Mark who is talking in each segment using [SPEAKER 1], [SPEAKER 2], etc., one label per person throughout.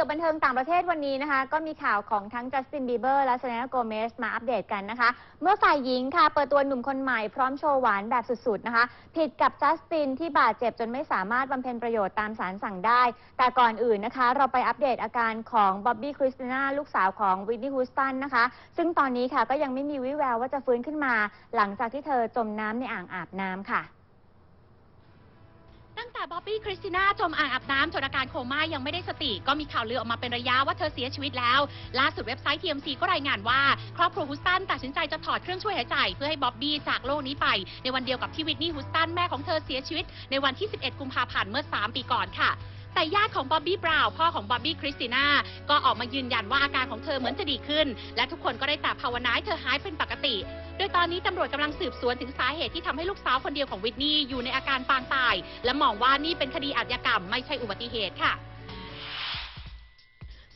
[SPEAKER 1] กับบันเทิงต่างประเทศวันนี้นะคะ ก็มีข่าวของทั้งจัสตินบีเบอร์และเซเลนาโกเมสมาอัปเดตกันนะคะ เมื่อฝ่ายหญิงค่ะ เปิดตัวหนุ่มคนใหม่พร้อมโชว์หวานแบบสุดๆนะคะ ผิดกับจัสตินที่บาดเจ็บจนไม่สามารถบำเพ็ญประโยชน์ตามสารสั่งได้ แต่ก่อนอื่นนะคะ เราไปอัปเดตอาการของบ๊อบบี้คริสติน่าลูกสาวของวินนี่ฮูสตันนะคะ ซึ่งตอนนี้ค่ะก็ยังไม่มีวิแววว่าจะฟื้นขึ้นมา หลังจากที่เธอจมน้ำในอ่างอาบน้ำค่ะ
[SPEAKER 2] แต่บ๊อบบี้คริสติน่าจมอ่างอาบน้ำจนอาการโคม่ายังไม่ได้สติ ก็มีข่าวลือออกมาเป็นระยะว่าเธอเสียชีวิตแล้ว ล่าสุดเว็บไซต์ TMC ก็รายงานว่า ครอบครัวฮุสตันตัดสินใจจะถอดเครื่องช่วยหายใจ เพื่อให้บ๊อบบี้จากโลกนี้ไป ในวันเดียวกับที่วิทนี่ฮุสตันแม่ของเธอเสียชีวิต ในวันที่ 11 กุมภาพันธ์เมื่อ 3 ปีก่อนค่ะแต่ญาติของบ๊อบบี้บราวน์พ่อของบ๊อบบี้คริสติน่าก็ออกมายืนยันว่าอาการของเธอเหมือนจะดีขึ้น และทุกคนก็ได้แต่ภาวนาให้เธอหายเป็นปกติ ดยตอนนี้ตำรวจกำลังสืบสวนถึงสาเหตุที่ทำให้ลูกสาวคนเดียวของวิทนี่อยู่ในอาการปางตาย และมองว่านี่เป็นคดีอาชญากรรมไม่ใช่อุบัติเหตุค่ะ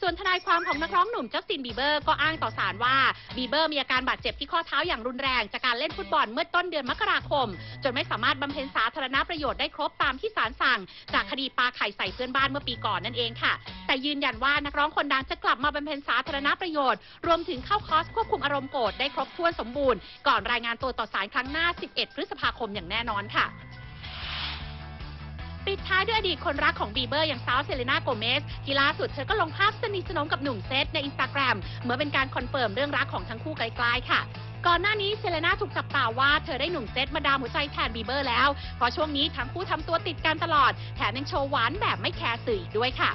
[SPEAKER 2] ส่วนทนายความของนักร้องหนุ่มจัสตินบีเบอร์ก็อ้างต่อศาลว่าบีเบอร์มีอาการบาดเจ็บที่ข้อเท้าอย่างรุนแรงจากการเล่นฟุตบอลเมื่อต้นเดือนมกราคม จนไม่สามารถบำเพ็ญสาธารณประโยชน์ได้ครบตามที่ศาลสั่ง จากคดีปาไข่ใส่เพื่อนบ้านเมื่อปีก่อนนั่นเองค่ะ แต่ยืนยันว่านักร้องคนดังจะกลับมาบำเพ็ญสาธารณประโยชน์ รวมถึงเข้าคอร์สควบคุมอารมณ์โกรธได้ครบถ้วนสมบูรณ์ ก่อนรายงานตัวต่อศาลครั้งหน้า 11 พฤษภาคมอย่างแน่นอนค่ะ ปิดท้ายด้วยอดีตคนรักของบีเบอร์อย่างสาวเซเลนาโกเมสที่ล่าสุดเธอก็ลงภาพสนิทสนมกับหนุ่มเซตในอินสตาแกรมเมื่อเป็นการคอนเฟิร์มเรื่องรักของทั้งคู่ไกลๆค่ะก่อนหน้านี้เซเลน่าถูกจับตาว่าเธอได้หนุ่มเซตมาดามหัวใจแทนบีเบอร์แล้ว เพราะช่วงนี้ทั้งคู่ทำตัวติดกันตลอด แถมยังโชว์หวานแบบไม่แคร์สื่ออีกด้วยค่ะ